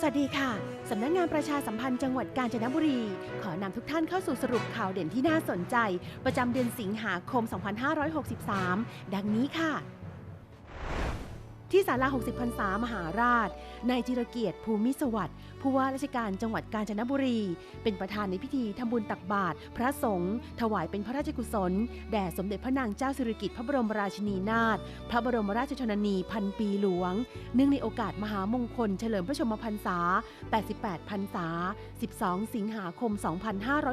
สวัสดีค่ะ สำนักงานประชาสัมพันธ์จังหวัดกาญจนบุรี ขอนำทุกท่านเข้าสู่สรุปข่าวเด่นที่น่าสนใจ ประจำเดือนสิงหาคม 2563 ดังนี้ค่ะ ที่ศาลา 60พรรษามหาราช นายจิรเกียรติภูมิสวัสดิ์ผู้ว่าราชการจังหวัดกาญจนบุรี เป็นประธานในพิธีทำบุญตักบาตรพระสงฆ์ถวายเป็นพระราชกุศล แด่สมเด็จพระนางเจ้าสิริกิติ์พระบรมราชินีนาถพระบรมราชชนนีพันปีหลวง เนื่องในโอกาสมหามงคล เฉลิมพระชนมพรรษา 88 พรรษา 12 สิงหาคม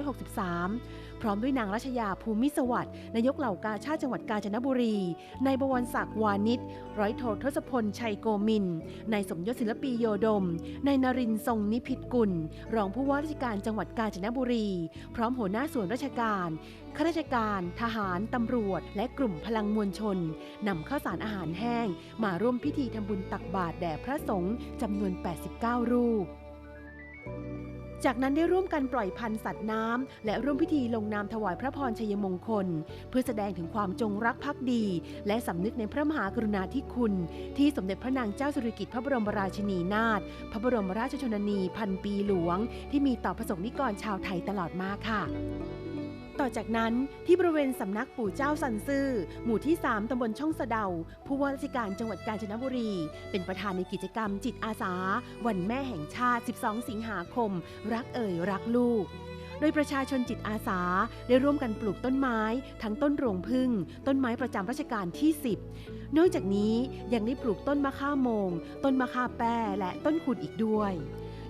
2563 พร้อมด้วยนางรัชยาภูมิสวัสดิ์นายกเหล่ากาชาติจังหวัดกาญจนบุรี นายบวรศักดิ์วานิชร้อยโททศพลชัยโกมิน นายสมยศศิลปีโยดม นายนรินทร์ทรงนิพิตกุล รองผู้ว่าราชการจังหวัดกาญจนบุรี พร้อมหัวหน้าส่วนราชการข้าราชการ ทหาร ตำรวจ และกลุ่มพลังมวลชนนำข้าวสารอาหารแห้ง มาร่วมพิธีทำบุญตักบาตรแด่พระสงฆ์จำนวน 89 รูป จากนั้นได้ร่วมกันปล่อยพันธุ์สัตว์น้ำ และร่วมพิธีลงนามถวายพระพรชัยมงคล เพื่อแสดงถึงความจงรักภักดี และสำนึกในพระมหากรุณาธิคุณ ที่สมเด็จพระนางเจ้าสุริกิติ์พระบรมราชินีนาถพระบรมราชชนนีพันปีหลวง ที่มีต่อประสงค์นิกรชาวไทยตลอดมาค่ะ ต่อจากนั้นที่บริเวณสำนักปู่เจ้าสันซื่อ หมู่ที่ 3ตำบลช่องสะเดา ผู้ว่าราชการจังหวัดกาญจนบุรี เป็นประธานในกิจกรรมจิตอาสา วันแม่แห่งชาติ 12 สิงหาคม รักเอ่ยรักลูกโดยประชาชนจิตอาสาได้ร่วมกันปลูกต้นไม้ ทั้งต้นรวงพึ่ง ต้นไม้ประจำราชการที่ 10 นอกจากนี้ยังได้ปลูกต้นมะข่าโมง ต้นมะข่าแป้และต้นขุดอีกด้วย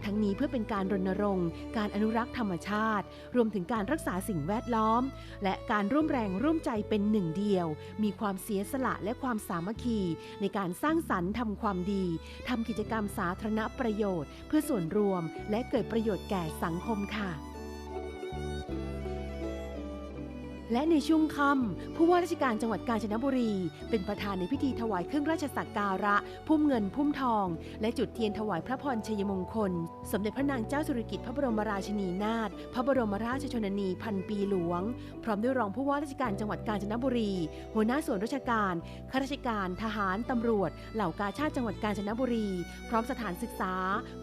ทั้งนี้เพื่อเป็นการรณรงค์ การอนุรักษ์ธรรมชาติ รวมถึงการรักษาสิ่งแวดล้อม และการร่วมแรงร่วมใจเป็นหนึ่งเดียว มีความเสียสละและความสามัคคี ในการสร้างสรรค์ทำความดีทำกิจกรรมสาธารณประโยชน์ เพื่อส่วนรวมและเกิดประโยชน์แก่สังคมค่ะ และในช่วงค่ำผู้ว่าราชการจังหวัดกาญจนบุรี เป็นประธานในพิธีถวายเครื่องราชสักการะ พุ่มเงินพุ่มทอง และจุดเทียนถวายพระพรชัยมงคล สมเด็จพระนางเจ้าสุริกิติ์พระบรมราชินีนาถพระบรมราชชนนีพันปีหลวง พร้อมด้วยรองผู้ว่าราชการจังหวัดกาญจนบุรี หัวหน้าส่วนราชการข้าราชการ ทหาร ตำรวจ เหล่ากาชาติจังหวัดกาญจนบุรี พร้อมสถานศึกษา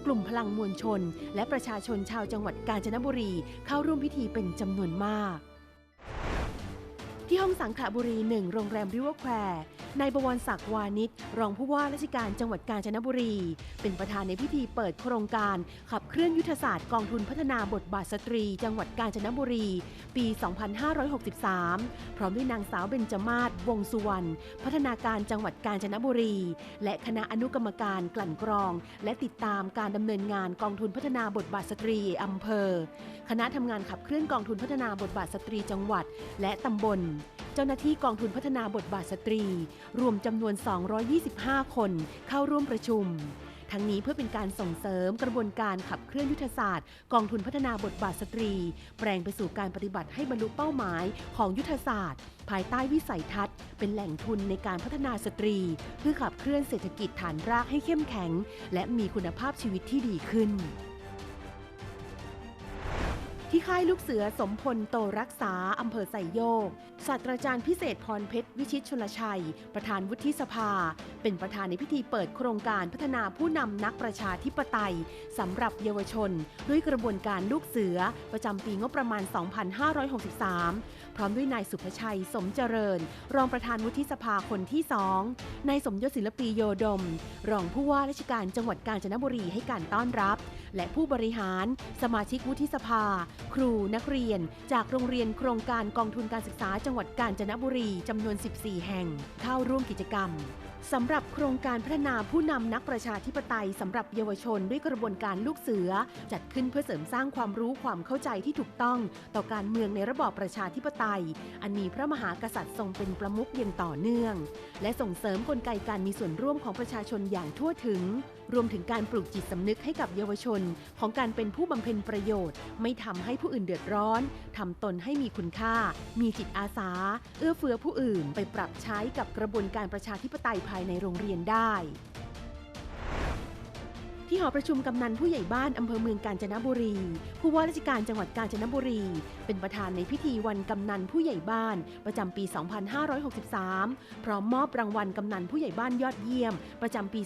กลุ่มพลังมวลชน และประชาชนชาวจังหวัดกาญจนบุรี เข้าร่วมพิธีเป็นจำนวนมาก ที่ห้องสังขบุรี 1 โรงแรมริเวอร์แควร์ นายบวรศักดิ์วานิชรองผู้ว่าราชการจังหวัดกาญจนบุรี เป็นประธานในพิธีเปิดโครงการ ขับเคลื่อนยุทธศาสตร์กองทุนพัฒนาบทบาทสตรี จังหวัดกาญจนบุรี ปี 2563 พร้อมด้วยนางสาวเบญจมาศวงสุวรรณพัฒนาการจังหวัดกาญจนบุรี และคณะอนุกรรมการกลั่นกรอง และติดตามการดำเนินงานกองทุนพัฒนาบทบาทสตรีอำเภอ คณะทำงานขับเคลื่อนกองทุนพัฒนาบทบาทสตรีจังหวัด และตำบล เจ้าหน้าที่กองทุนพัฒนาบทบาทสตรีรวมจำนวน 225 คนเข้าร่วมประชุม ทั้งนี้เพื่อเป็นการส่งเสริมกระบวนการขับเคลื่อนยุทธศาสตร์ กองทุนพัฒนาบทบาทสตรี แปลงไปสู่การปฏิบัติให้บรรลุเป้าหมายของยุทธศาสตร์ ภายใต้วิสัยทัศน์ เป็นแหล่งทุนในการพัฒนาสตรี เพื่อขับเคลื่อนเศรษฐกิจฐานรากให้เข้มแข็ง และมีคุณภาพชีวิตที่ดีขึ้น ที่ค่ายลูกเสือสมพลโตรักษา อำเภอไซโยก ศาสตราจารย์พิเศษพรเพชร วิชิตชลชัย ประธานวุฒิสภา เป็นประธานในพิธีเปิดโครงการพัฒนาผู้นำนักประชาธิปไตยสำหรับเยาวชน ด้วยกระบวนการลูกเสือ ประจำปีงบประมาณ 2563 พร้อมด้วยนายสุภชัยสมเจริญ รองประธานวุฒิสภาคนที่สองนายสมยศศิลปีโยดม รองผู้ว่าราชการจังหวัดกาญจนบุรีให้การต้อนรับ และผู้บริหาร สมาชิกวุฒิสภา ครูนักเรียน จากโรงเรียนโครงการกองทุนการศึกษาจังหวัดกาญจนบุรีจำนวน 14 แห่ง เข้าร่วมกิจกรรม สำหรับโครงการพัฒนาผู้นำนักประชาธิปไตยสำหรับเยาวชนด้วยกระบวนการลูกเสือ จัดขึ้นเพื่อเสริมสร้างความรู้ความเข้าใจที่ถูกต้อง ต่อการเมืองในระบอบประชาธิปไตย อันมีพระมหากษัตริย์ทรงเป็นประมุขอย่างต่อเนื่อง และส่งเสริมกลไกการมีส่วนร่วมของประชาชนอย่างทั่วถึง รวมถึงการปลูกจิตสำนึกให้กับเยาวชน ของการเป็นผู้บำเพ็ญประโยชน์ ไม่ทำให้ผู้อื่นเดือดร้อนทำตนให้มีคุณค่า มีจิตอาสา เอื้อเฟื้อผู้อื่นไปปรับใช้กับกระบวนการประชาธิปไตยภายในโรงเรียนได้ ที่หอประชุมกำนันผู้ใหญ่บ้านอำเภอเมืองกาญจนบุรี ผู้ว่าราชการจังหวัดกาญจนบุรี เป็นประธานในพิธีวันกำนันผู้ใหญ่บ้าน ประจำปี 2563 พร้อมมอบรางวัลกำนันผู้ใหญ่บ้านยอดเยี่ยม ประจำปี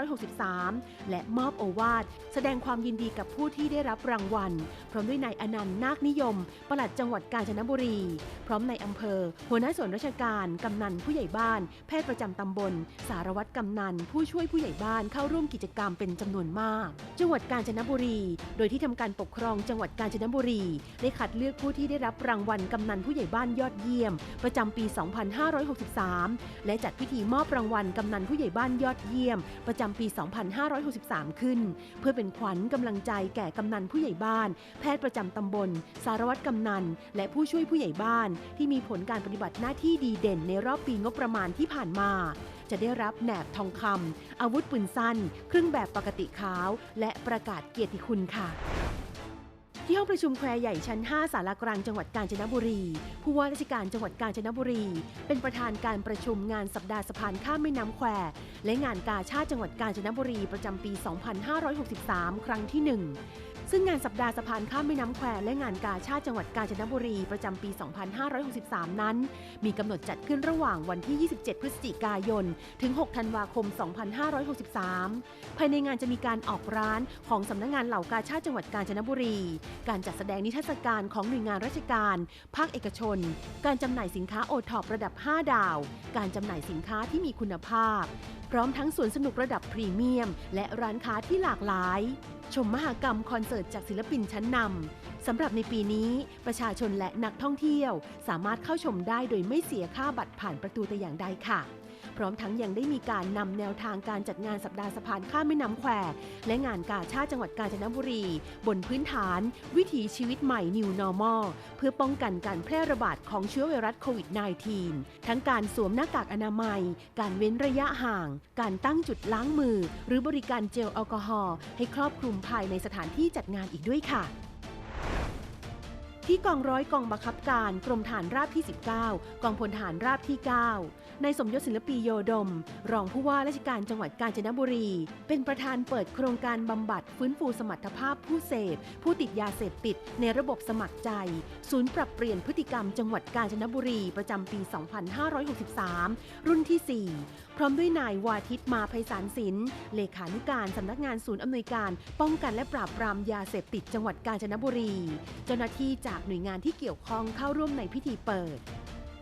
2563 และมอบโอวาทแสดงความยินดีกับผู้ที่ได้รับรางวัล พร้อมด้วยนายอนันต์นาคนิยม ปลัดจังหวัดกาญจนบุรี พร้อมนายอำเภอ หัวหน้าส่วนราชการกำนันผู้ใหญ่บ้าน แพทย์ประจำตำบล สารวัตรกำนันผู้ช่วยผู้ใหญ่บ้านเข้าร่วมกิจกรรมเป็นจำนวนมาก จังหวัดกาญจนบุรี โดยที่ทำการปกครองจังหวัดกาญจนบุรี ได้คัดเลือกผู้ที่ได้รับรางวัลกำนันผู้ใหญ่บ้านยอดเยี่ยม ประจำปี 2563 และจัดพิธีมอบรางวัลกำนันผู้ใหญ่บ้านยอดเยี่ยม ประจำปี 2563 ขึ้น เพื่อเป็นขวัญกำลังใจแก่กำนันผู้ใหญ่บ้าน แพทย์ประจำตำบล สารวัตรกำนัน และผู้ช่วยผู้ใหญ่บ้าน ที่มีผลการปฏิบัติหน้าที่ดีเด่นในรอบปีงบประมาณที่ผ่านมา จะได้รับแหนบทองคำอาวุธปืนสั้น เครื่องแบบปกติขาว และประกาศเกียรติคุณค่ะที่ห้องประชุมแควใหญ่ชั้น 5 สารากลางจังหวัดกาญจนบุรี ผู้ว่าราชการจังหวัดกาญจนบุรี เป็นประธานการประชุมงานสัปดาห์สะพานข้ามแม่น้ำแควและงานกาชาติจังหวัดกาญจนบุรีประจำปี 2563 ครั้งที่ 1 ซึ่งงานสัปดาห์สะพานข้ามแม่น้ำแควและงานกาชาติจังหวัดกาญจนบุรีประจำปี 2563 นั้น มีกำหนดจัดขึ้นระหว่างวันที่ 27 พฤศจิกายน ถึง 6 ธันวาคม 2563 ภายในงานจะมีการออกร้านของสำนักงานเหล่ากาชาติจังหวัดกาญจนบุรี การจัดแสดงนิทรรศการของหน่วยงานราชการ ภาคเอกชน การจำหน่ายสินค้าโอท็อประดับ 5 ดาว การจำหน่ายสินค้าที่มีคุณภาพ พร้อมทั้งสวนสนุกระดับพรีเมียม และร้านค้าที่หลากหลาย ชมมหากรรมคอนเสิร์ตจากศิลปินชั้นนำสำหรับในปีนี้ประชาชนและนักท่องเที่ยว สามารถเข้าชมได้โดยไม่เสียค่าบัตรผ่านประตูแต่อย่างใดค่ะ พร้อมทั้งยังได้มีการนำแนวทางการจัดงานสัปดาห์สะพานข้ามแม่น้ำแควและงานกาชาติจังหวัดกาญจนบุรี บนพื้นฐาน วิถีชีวิตใหม่ New Normal เพื่อป้องกันการแพร่ระบาดของเชื้อไวรัสโควิด -19 ทั้งการสวมหน้ากากอนามัย การเว้นระยะห่าง การตั้งจุดล้างมือ หรือบริการเจลแอลกอฮอล์ให้ครอบคลุมภายในสถานที่จัดงานอีกด้วยค่ะที่กองร้อยกองบังคับการกรมฐานราบที่ 19 กองพลฐานราบที่ 9 ในสมยศศิลปีโยดม รองผู้ว่าราชการจังหวัดกาญจนบุรี เป็นประธานเปิดโครงการบำบัดฟื้นฟูสมรรถภาพผู้เสพ ผู้ติดยาเสพติดในระบบสมัครใจ ศูนย์ปรับเปลี่ยนพฤติกรรมจังหวัดกาญจนบุรีประจำปี 2563 รุ่นที่ 4 พร้อมด้วยนายวาทิตมาภัยสารสินเลขานุการสำนักงานศูนย์อำนวยการ ป้องกันและปราบปรามยาเสพติดจังหวัดกาญจนบุรี เจ้าหน้าที่จากหน่วยงานที่เกี่ยวข้องเข้าร่วมในพิธีเปิด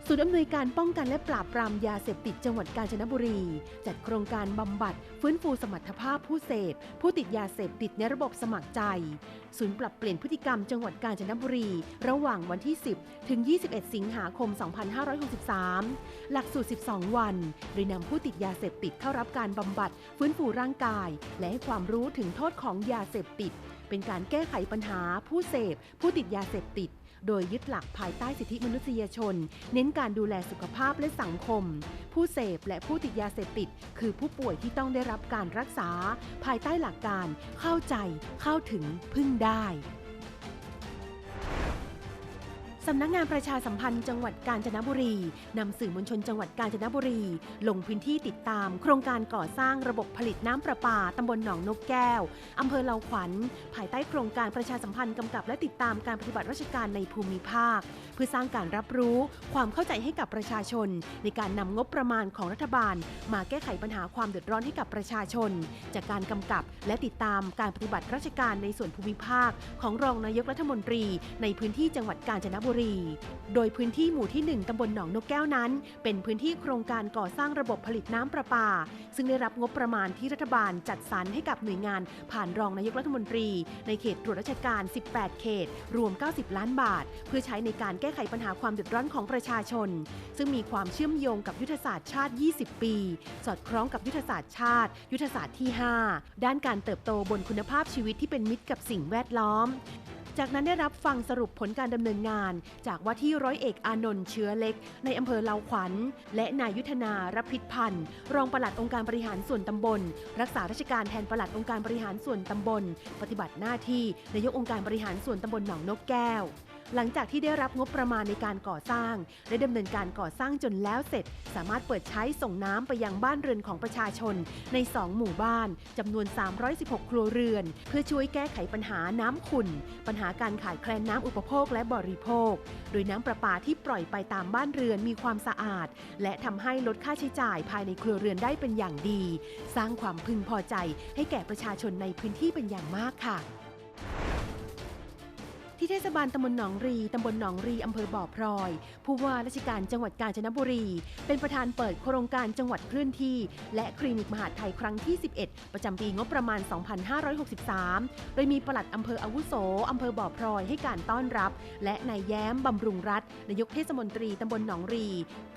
ศูนย์อำนวยการป้องกันและปราบปรามยาเสพติดจังหวัดกาญจนบุรี จัดโครงการบำบัด ฟื้นฟูสมรรถภาพผู้เสพ ผู้ติดยาเสพติดในระบบสมัครใจ ศูนย์ปรับเปลี่ยนพฤติกรรมจังหวัดกาญจนบุรี ระหว่างวันที่ 10 ถึง 21 สิงหาคม 2563 หลักสูตร 12 วัน โดยนำผู้ติดยาเสพติดเข้ารับการบำบัด ฟื้นฟูร่างกาย และให้ความรู้ถึงโทษของยาเสพติด เป็นการแก้ไขปัญหาผู้เสพ ผู้ติดยาเสพติด โดยยึดหลักภายใต้สิทธิมนุษยชน เน้นการดูแลสุขภาพและสังคม ผู้เสพและผู้ติดยาเสพติด คือผู้ป่วยที่ต้องได้รับการรักษา ภายใต้หลักการเข้าใจเข้าถึงพึ่งได้ สำนักงานประชาสัมพันธ์จังหวัดกาญจนบุรี นำสื่อมวลชนจังหวัดกาญจนบุรี ลงพื้นที่ติดตาม โครงการก่อสร้างระบบผลิตน้ำประปาตำบลหนองนกแก้วอำเภอเลาขวัญ ภายใต้โครงการประชาสัมพันธ์กำกับและติดตามการปฏิบัติราชการในภูมิภาคเพื่อสร้างการรับรู้ความเข้าใจให้กับประชาชน ในการนำงบประมาณของรัฐบาล มาแก้ไขปัญหาความเดือดร้อนให้กับประชาชน จากการกำกับและติดตามการปฏิบัติราชการในส่วนภูมิภาค ของรองนายกรัฐมนตรี ในพื้นที่จังหวัดกาญจนบุรี โดยพื้นที่หมู่ที่ 1 ตำบลหนองนกแก้วนั้น เป็นพื้นที่โครงการก่อสร้างระบบผลิตน้ำประปา ซึ่งได้รับงบประมาณที่รัฐบาลจัดสรรให้กับหน่วยงาน ผ่านรองนายกรัฐมนตรี ในเขตตรวจราชการ 18 เขต รวม 90 ล้านบาท เพื่อใช้ในการแก้ไขปัญหาความเดือดร้อนของประชาชน ซึ่งมีความเชื่อมโยงกับยุทธศาสตร์ชาติ 20 ปี สอดคล้องกับยุทธศาสตร์ชาติ ยุทธศาสตร์ที่ 5 ด้านการเติบโตบนคุณภาพชีวิตที่เป็นมิตรกับสิ่งแวดล้อมจากนั้นได้รับฟังสรุปผลการดำเนินงาน จากว่าที่ร้อยเอกอานนท์เชื้อเล็ก ในอำเภอเลาขวัญ และนายยุทธนารพิษพันธ์รองปลัดองค์การบริหารส่วนตำบล รักษาราชการแทนปลัดองค์การบริหารส่วนตำบล ปฏิบัติหน้าที่นายกองค์การบริหารส่วนตำบลหนองนกแก้ว หลังจากที่ได้รับงบประมาณในการก่อสร้างและดำเนินการก่อสร้างจนแล้วเสร็จ สามารถเปิดใช้ส่งน้ำไปยังบ้านเรือนของประชาชน ใน 2 หมู่บ้านจำนวน 316 ครัวเรือน เพื่อช่วยแก้ไขปัญหาน้ำขุ่น ปัญหาการขาดแคลนน้ำอุปโภคและบริโภค โดยน้ำประปาที่ปล่อยไปตามบ้านเรือนมีความสะอาด และทำให้ลดค่าใช้จ่ายภายในครัวเรือนได้เป็นอย่างดี สร้างความพึงพอใจให้แก่ประชาชนในพื้นที่เป็นอย่างมากค่ะ ที่เทศบาลตำบลหนองรีตำบลหนองรีอำเภอบ่อพลอย ผู้ว่าราชการจังหวัดกาญจนบุรี เป็นประธานเปิดโครงการจังหวัดเคลื่อนที่ และคลินิกมหาไทยครั้งที่ 11 ประจำปีงบประมาณ 2563 โดยมีปลัดอำเภออาวุโสอำเภอบ่อพลอยให้การต้อนรับ และนายแย้มบำรุงรัฐนายกเทศมนตรีตำบลหนองรี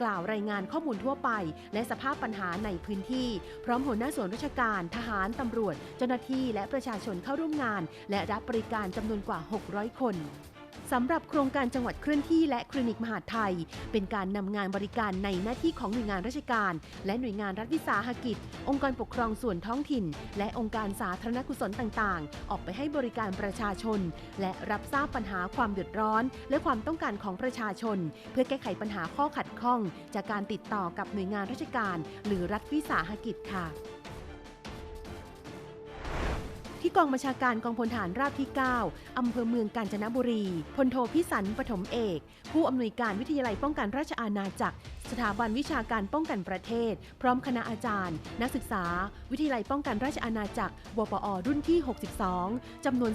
กล่าวรายงานข้อมูลทั่วไป และสภาพปัญหาในพื้นที่ พร้อมหัวหน้าส่วนราชการทหารตำรวจ เจ้าหน้าที่และประชาชนเข้าร่วมงาน และรับบริการจำนวนกว่า 600 คนสำหรับโครงการจังหวัดเคลื่อนที่และคลินิกมหาไทย เป็นการนำงานบริการในหน้าที่ของหน่วยงานราชการ และหน่วยงานรัฐวิสาหกิจ องค์กรปกครองส่วนท้องถิ่น และองค์การสาธารณกุศลต่างๆ ออกไปให้บริการประชาชน และรับทราบปัญหาความเดือดร้อน และความต้องการของประชาชน เพื่อแก้ไขปัญหาข้อขัดข้อง จากการติดต่อกับหน่วยงานราชการ หรือรัฐวิสาหกิจค่ะ ที่กองบัญชาการกองพลฐานราบที่ 9 อำเภอเมืองกาญจนบุรี พลโทพิสันปฐมเอก ผู้อำนวยการวิทยาลัยป้องกันราชอาณาจักร สถาบันวิชาการป้องกันประเทศ พร้อมคณะอาจารย์ นักศึกษา วิทยาลัยป้องกันราชอาณาจักรวปอรุ่นที่ 62 จำนวน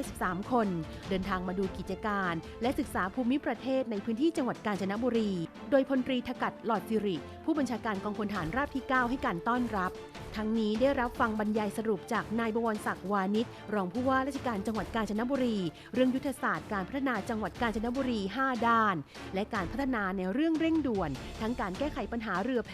283 คน เดินทางมาดูกิจการ และศึกษาภูมิประเทศในพื้นที่จังหวัดกาญจนบุรี โดยพลตรีทกัดหลอดสิริ ผู้บัญชาการกองพลฐานราบที่ 9 ให้การต้อนรับ ทั้งนี้ได้รับฟังบรรยายสรุปจากนายบวรศักดิ์วานิชรองผู้ว่าราชการจังหวัดกาญจนบุรี เรื่องยุทธศาสตร์การพัฒนาจังหวัดกาญจนบุรี 5 ด้าน และการพัฒนาในเรื่องเร่งด่วน ทั้งการแก้ไขปัญหาเรือแพ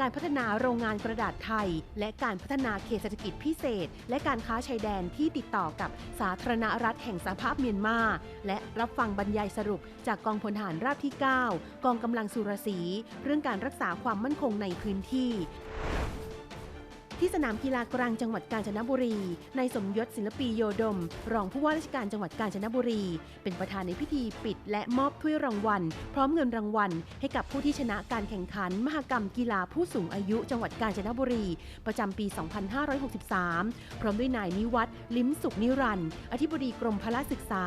การพัฒนาโรงงานกระดาษไทย และการพัฒนาเขตเศรษฐกิจพิเศษ และการค้าชายแดนที่ติดต่อกับสาธารณรัฐแห่งสหภาพเมียนมา และรับฟังบรรยายสรุป จากกองพลทหารราบที่ 9 กองกำลังสุรศีเรื่องการรักษาความมั่นคงในพื้นที่ ที่สนามกีฬากลางจังหวัดกาญจนบุรีนายสมยศศิลปีโยดม รองผู้ว่าราชการจังหวัดกาญจนบุรี เป็นประธานในพิธีปิด และมอบถ้วยรางวัล พร้อมเงินรางวัล ให้กับผู้ที่ชนะการแข่งขัน มหกรรมกีฬาผู้สูงอายุจังหวัดกาญจนบุรี ประจำปี 2563 พร้อมด้วยนายนิวัฒน์ลิ้มสุขนิรันด์อธิบดีกรมพละศึกษา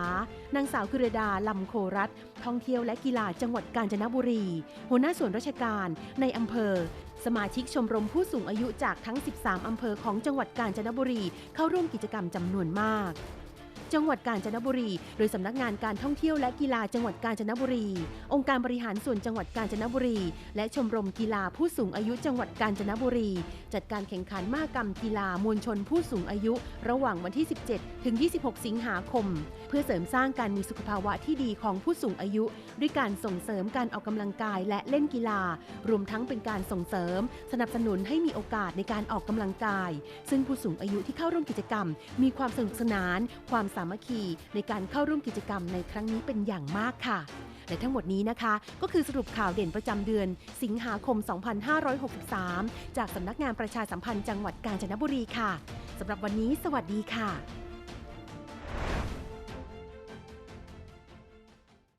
นางสาวกุรดาลำโครัตท่องเที่ยวและกีฬาจังหวัดกาญจนบุรี หัวหน้าส่วนราชการในอำเภอ สมาชิกชมรมผู้สูงอายุจากทั้ง 13 อำเภอของจังหวัดกาญจนบุรี เข้าร่วมกิจกรรมจำนวนมาก จังหวัดกาญจนบุรี โดยสำนักงานการท่องเที่ยวและกีฬาจังหวัดกาญจนบุรี องค์การบริหารส่วนจังหวัดกาญจนบุรี และชมรมกีฬาผู้สูงอายุจังหวัดกาญจนบุรี จัดการแข่งขันมหกรรมกีฬามวลชนผู้สูงอายุ ระหว่างวันที่ 17 ถึง 26 สิงหาคม เพื่อเสริมสร้างการมีสุขภาวะที่ดีของผู้สูงอายุ ด้วยการส่งเสริมการออกกำลังกายและเล่นกีฬา รวมทั้งเป็นการส่งเสริม สนับสนุนให้มีโอกาสในการออกกำลังกาย ซึ่งผู้สูงอายุที่เข้าร่วมกิจกรรม มีความสนุกสนาน ความสามัคคีในการเข้าร่วมกิจกรรมในครั้งนี้เป็นอย่างมากค่ะ และทั้งหมดนี้นะคะ ก็คือสรุปข่าวเด่นประจำเดือน สิงหาคม 2563 จากสำนักงานประชาสัมพันธ์จังหวัดกาญจนบุรีค่ะสำหรับวันนี้ สวัสดีค่ะ